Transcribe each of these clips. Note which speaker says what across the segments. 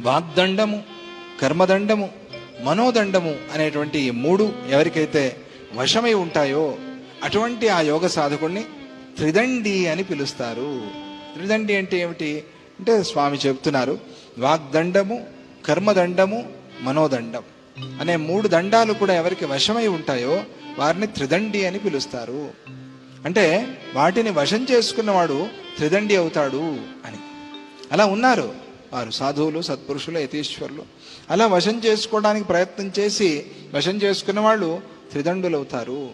Speaker 1: వాగ్దండము కర్మదండము మనోదండము అనేటువంటి ఈ మూడు ఎవరికైతే వశమై ఉంటాయో అటువంటి ఆ యోగ సాధకుడిని త్రిదండి అని పిలుస్తారు. త్రిదండి అంటే ఏమిటి? అంటే స్వామి చెప్తున్నారు వాగ్దండము కర్మదండము మనోదండం అనే మూడు దండాలు కూడా ఎవరికి వశమై ఉంటాయో వారిని త్రిదండి అని పిలుస్తారు. అంటే వాటిని వశం చేసుకున్నవాడు త్రిదండి అవుతాడు అని. అలా ఉన్నారు. వారు సాధువులు సత్పురుషులు యతీశ్వరులు. అలా వశం చేసుకోవడానికి ప్రయత్నం చేసి వశం చేసుకున్న వాళ్ళు త్రిదండులవుతారు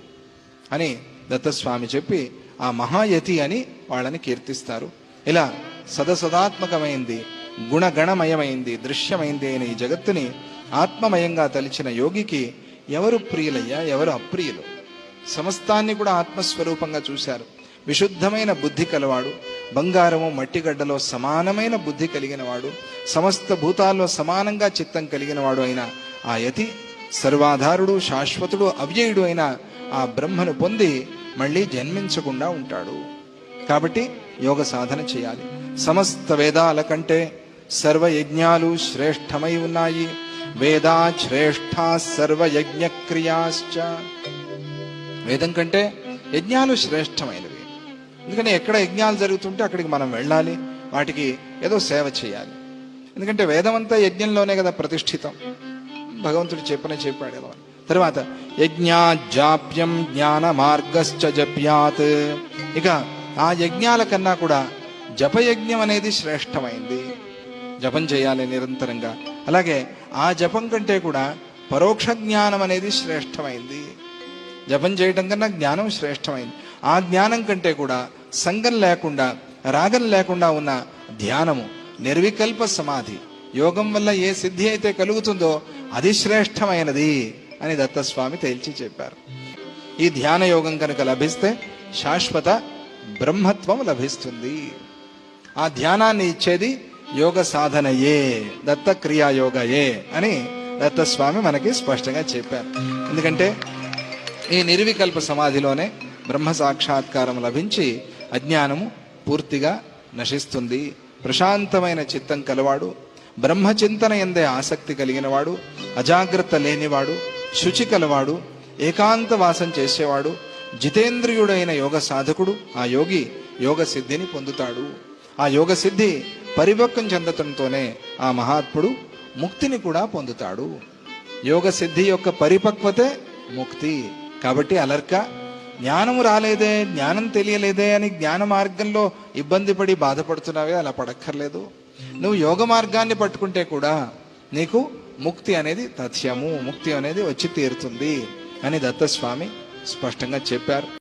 Speaker 1: అని దత్తస్వామి చెప్పి ఆ మహాయతి అని వాళ్ళని కీర్తిస్తారు. ఇలా సదసదాత్మకమైంది గుణగణమయమైంది దృశ్యమైంది అయిన ఈ జగత్తుని ఆత్మమయంగా తలిచిన యోగికి ఎవరు ప్రియులయ్యా? ఎవరు అప్రియులు? సమస్తాన్ని కూడా ఆత్మస్వరూపంగా చూశారు. విశుద్ధమైన బుద్ధి కలవాడు. బంగారము మట్టిగడ్డలో సమానమైన బుద్ధి కలిగిన వాడు సమస్త భూతాల్లో సమానంగా చిత్తం కలిగిన వాడు అయిన ఆ యతి సర్వాధారుడు శాశ్వతుడు అవ్యయుడు అయిన ఆ బ్రహ్మను పొంది మళ్ళీ జన్మించకుండా ఉంటాడు. కాబట్టి యోగ సాధన చేయాలి. సమస్త వేదాల కంటే సర్వ యజ్ఞాలు శ్రేష్టమై ఉన్నాయి. వేదా శ్రేష్ఠ సర్వ యజ్ఞ క్రియాశ్చ వేదం కంటే యజ్ఞాలు శ్రేష్టమైనవి. ఎందుకంటే ఎక్కడ యజ్ఞాలు జరుగుతుంటే అక్కడికి మనం వెళ్ళాలి వాటికి ఏదో సేవ చేయాలి. ఎందుకంటే వేదం అంతా యజ్ఞంలోనే కదా ప్రతిష్ఠితం. భగవంతుడు చెప్పనే చెప్పాడు కదా. తర్వాత యజ్ఞాజాప్యం జ్ఞాన మార్గశ్చ జప్యాత్. ఇక ఆ యజ్ఞాల కన్నా కూడా జపయజ్ఞం అనేది శ్రేష్టమైంది. జపం చేయాలి నిరంతరంగా. అలాగే ఆ జపం కంటే కూడా పరోక్ష జ్ఞానం అనేది శ్రేష్టమైంది. జపం చేయడం కన్నా జ్ఞానం శ్రేష్టమైంది. ఆ జ్ఞానం కంటే కూడా సంగం లేకుండా రాగం లేకుండా ఉన్న ధ్యానము నిర్వికల్ప సమాధి యోగం వల్ల ఏ సిద్ధి అయితే కలుగుతుందో అది శ్రేష్టమైనది అని దత్తస్వామి తేల్చి చెప్పారు. ఈ ధ్యాన యోగం కనుక లభిస్తే శాశ్వత బ్రహ్మత్వం లభిస్తుంది. ఆ ధ్యానాన్ని ఇచ్చేది యోగ సాధనయే దత్త క్రియా యోగయే అని దత్తస్వామి మనకి స్పష్టంగా చెప్పారు. ఎందుకంటే ఈ నిర్వికల్ప సమాధిలోనే బ్రహ్మ సాక్షాత్కారం లభించి అజ్ఞానము పూర్తిగా నశిస్తుంది. ప్రశాంతమైన చిత్తం కలవాడు బ్రహ్మచింతన ఎందే ఆసక్తి కలిగినవాడు అజాగ్రత్త లేనివాడు శుచి కలవాడు ఏకాంత వాసం చేసేవాడు జితేంద్రియుడైన యోగ సాధకుడు ఆ యోగి యోగ సిద్ధిని పొందుతాడు. ఆ యోగ సిద్ధి పరిపక్వం చెందటంతోనే ఆ మహాత్ముడు ముక్తిని కూడా పొందుతాడు. యోగ సిద్ధి యొక్క పరిపక్వతే ముక్తి. కాబట్టి అలర్క జ్ఞానము రాలేదే జ్ఞానం తెలియలేదే అని జ్ఞాన మార్గంలో ఇబ్బంది పడి బాధపడుతున్నావే అలా పడక్కర్లేదు. నువ్వు యోగ మార్గాన్ని పట్టుకుంటే కూడా నీకు ముక్తి అనేది తథ్యము ముక్తి అనేది వచ్చి తీరుతుంది అని దత్తస్వామి స్పష్టంగా చెప్పారు.